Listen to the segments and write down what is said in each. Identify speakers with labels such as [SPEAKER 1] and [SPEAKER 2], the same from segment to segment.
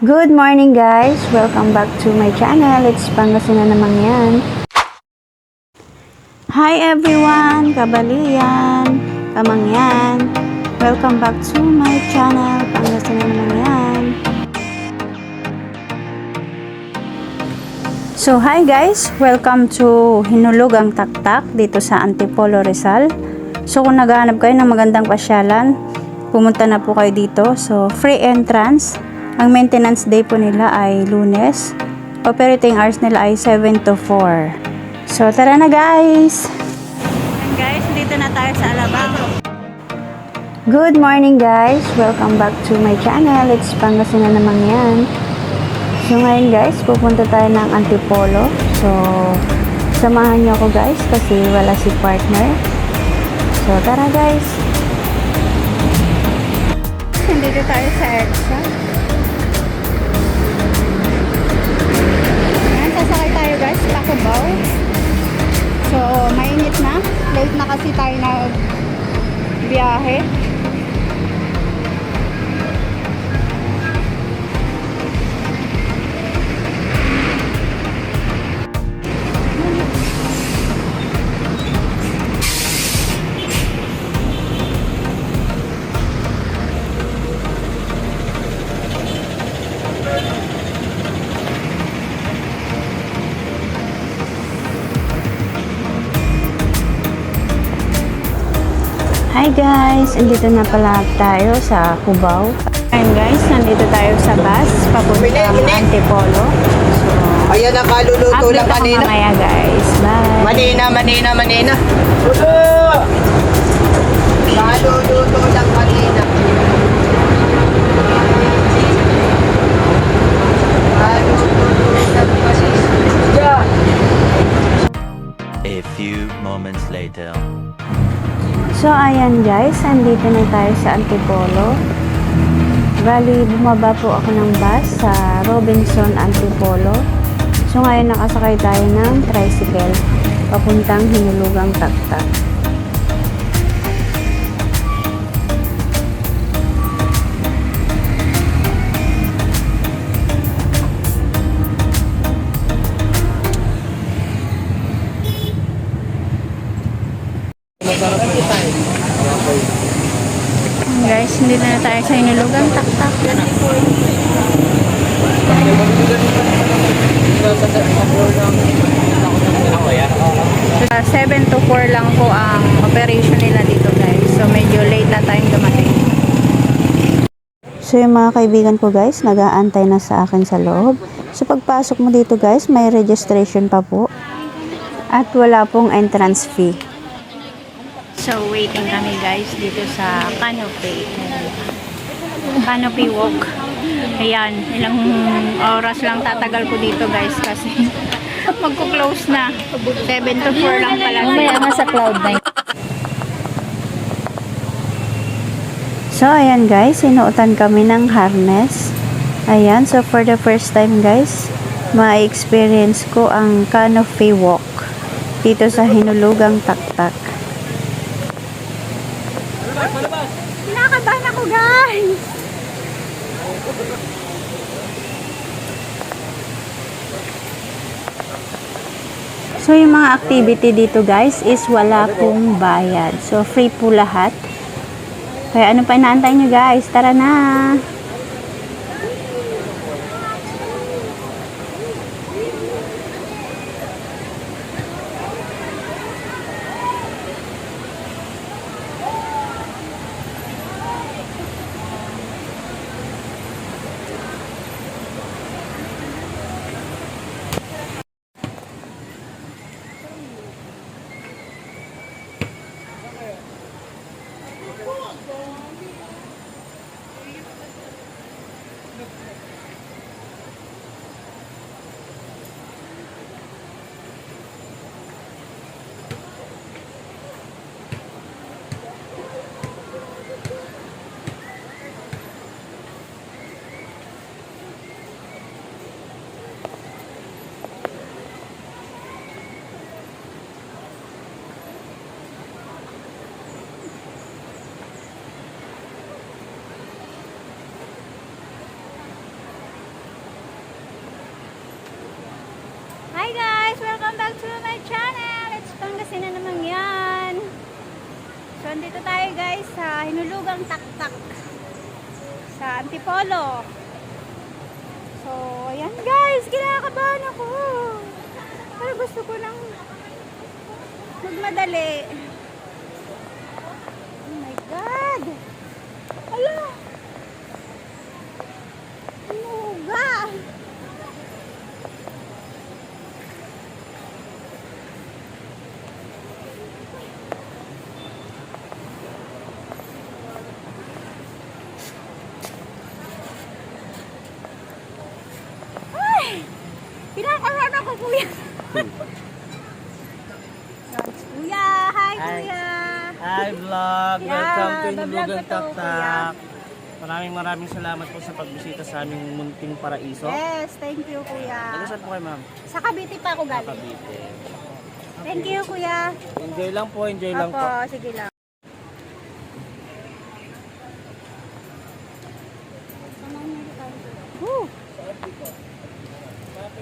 [SPEAKER 1] Good morning guys! Welcome back to my channel. It's Pangasinan naman yan. Hi everyone! Kabalian! Kamangyan! Welcome back to my channel. Pangasinan naman yan. So hi guys! Welcome to Hinulugang Taktak dito sa Antipolo Rizal. So kung naghahanap kayo ng magandang pasyalan, pumunta na po kayo dito. So free entrance. Ang maintenance day po nila ay lunes. Operating hours nila ay 7 to 4. So tara na guys! guys, dito na tayo sa Alabang. Good morning guys! Welcome back to my channel. It's Pangasinan naman yan. So ngayon guys, pupunta tayo ng Antipolo. So, samahan niyo ako guys kasi wala si partner. So, tara guys! Nandito tayo sa EDSA. Guys, Pakubaw. So, mainit na. Late na kasi tayo na biyahe. Hi guys! Andito na pala tayo sa Cubao. Ayan guys, nandito tayo sa bus papuntang Antipolo. So,
[SPEAKER 2] Ayan ang kaluluto
[SPEAKER 1] update
[SPEAKER 2] lang kanina.
[SPEAKER 1] mamaya guys. Bye!
[SPEAKER 2] Manina, manina, manina. Kaluluto
[SPEAKER 1] ayan guys, andito na tayo sa Antipolo. Bali, bumaba po ako ng bus sa Robinson Antipolo. So, ngayon nakasakay tayo ng tricycle papuntang Hinulugang Taktak. Guys, hindi na tayo sa Hinulugang Taktak. Uh, 7 to 4 lang po ang operation nila dito guys. So medyo late na tayong dumating. So yung mga kaibigan ko guys, nag-aantay na sa akin sa loob. So pagpasok mo dito guys, may registration pa po. At wala pong entrance fee. So waiting kami guys dito sa Canopy. Canopy Walk. Ayan, ilang oras lang tatagal ko dito guys kasi magko-close na. 7 to 4 lang pala. Mamaya nga sa Cloud9. So, ayan guys, sinuotan kami ng harness. Ayan, so for the first time guys, ma-experience ko ang canopy walk dito sa Hinulugang Taktak. Kinakabahan ako guys! So, yung mga activity dito guys is wala pong bayad. So, free po lahat. Kaya ano pa inaantay nyo guys? Tara na! So, andito tayo guys sa Hinulugang Taktak sa Antipolo. So, ayan guys, kinakabahan ako. Pero gusto ko lang magmadali. Oh my God! Ala! Nuga! Ay! Kinakaroon ako, kuya. kuya! Hi,
[SPEAKER 3] Hi.
[SPEAKER 1] kuya!
[SPEAKER 3] Hi vlog!
[SPEAKER 1] Yeah,
[SPEAKER 3] Welcome to
[SPEAKER 1] ko to,
[SPEAKER 3] Taktak! Maraming maraming salamat po sa pagbisita sa aming munting paraiso.
[SPEAKER 1] Yes, thank you,
[SPEAKER 3] Ano
[SPEAKER 1] kuya.
[SPEAKER 3] saan po kayo ma'am?
[SPEAKER 1] Sa Cavite pa ako galing.
[SPEAKER 3] Cavite.
[SPEAKER 1] Thank you, kuya.
[SPEAKER 3] Enjoy lang po, enjoy lang
[SPEAKER 1] Opo,
[SPEAKER 3] po.
[SPEAKER 1] sige lang. Woo!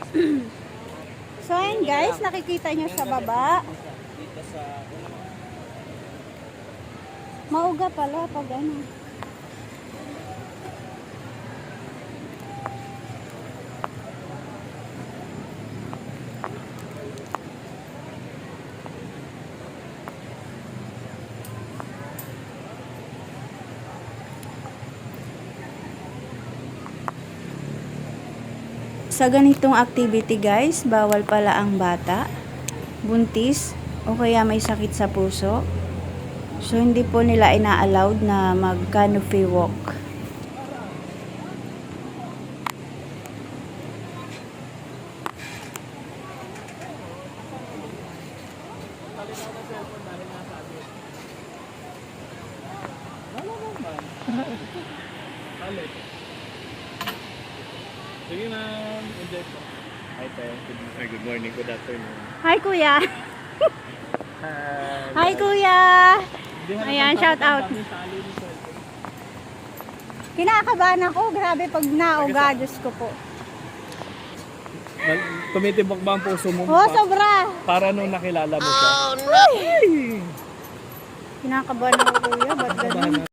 [SPEAKER 1] ayun guys, nakikita nyo sa baba. Mauga pala pag ano. Sa ganitong activity guys, bawal pala ang bata, buntis, o kaya may sakit sa puso. So, hindi po nila ina-allowed na mag-canopy walk.
[SPEAKER 3] Sige ma'am, enjoy po. Hi tayo. Good, ay, good morning, good afternoon.
[SPEAKER 1] Hi, Kuya!
[SPEAKER 3] Hi!
[SPEAKER 1] Hi, Kuya! Ayan, shout out. Kinakabahan ako. Grabe pag nauga, Diyos ko po.
[SPEAKER 3] Tumitibok ba ang puso mo?
[SPEAKER 1] Oh, sobra!
[SPEAKER 3] Para nung nakilala mo siya.
[SPEAKER 1] Kinakabahan ako, Kuya. Ba't ganun?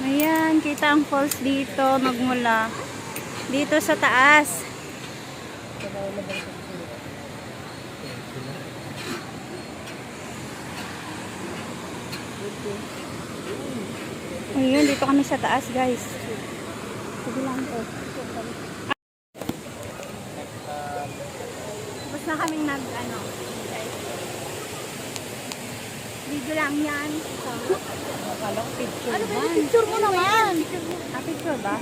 [SPEAKER 1] Ayan, kita ang falls dito, magmula dito sa taas. Ayun, dito kami sa taas, guys. Sige lang po. Na kaming nag, ano. Video lang yan. So, Akala ko picture ano ba? Picture mo naman. Ah, picture ba?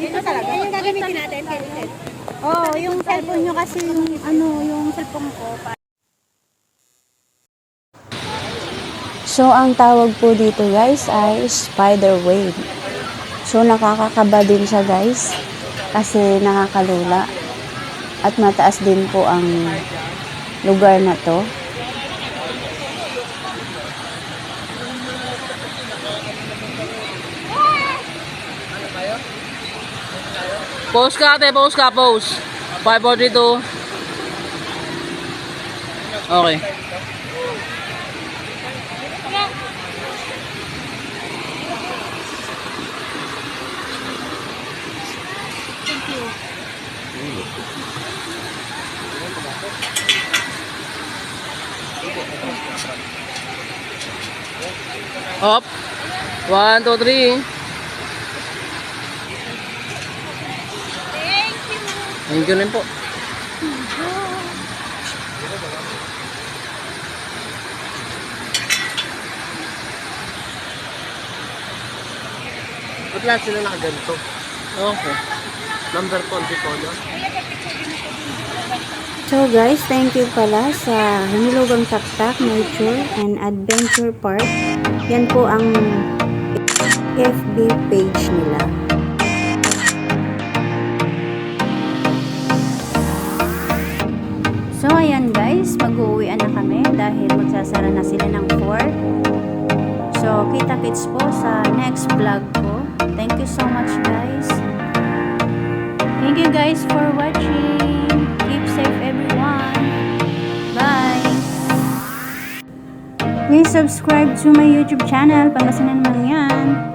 [SPEAKER 1] Dito talaga. Yung gagamitin natin. Oo, oh, yung cellphone nyo kasi yung, ano, yung cellphone ko. So, ang tawag po dito guys ay spider wave. So, nakakakaba din siya guys kasi nakakalula. At mataas din po ang lugar na to.
[SPEAKER 4] Pause ka ate, pause ka, pause. 5, 4, 3, 2. Okay. Up. 1, 2, 3. Thank you rin po.
[SPEAKER 3] Ba't lahat sila nakaganto?
[SPEAKER 4] Okay.
[SPEAKER 3] Number 24
[SPEAKER 1] So guys, thank you pala sa Hinilugang Taktak Nature and Adventure Park. Yan po ang FB page nila. So, ayan guys, mag-uuwian na kami dahil magsasara na sila ng 4. So, kita-kits po sa next vlog ko. Thank you so much guys. Thank you guys for watching. Keep safe everyone. Bye! Please subscribe to my YouTube channel. Pangasinan man yan.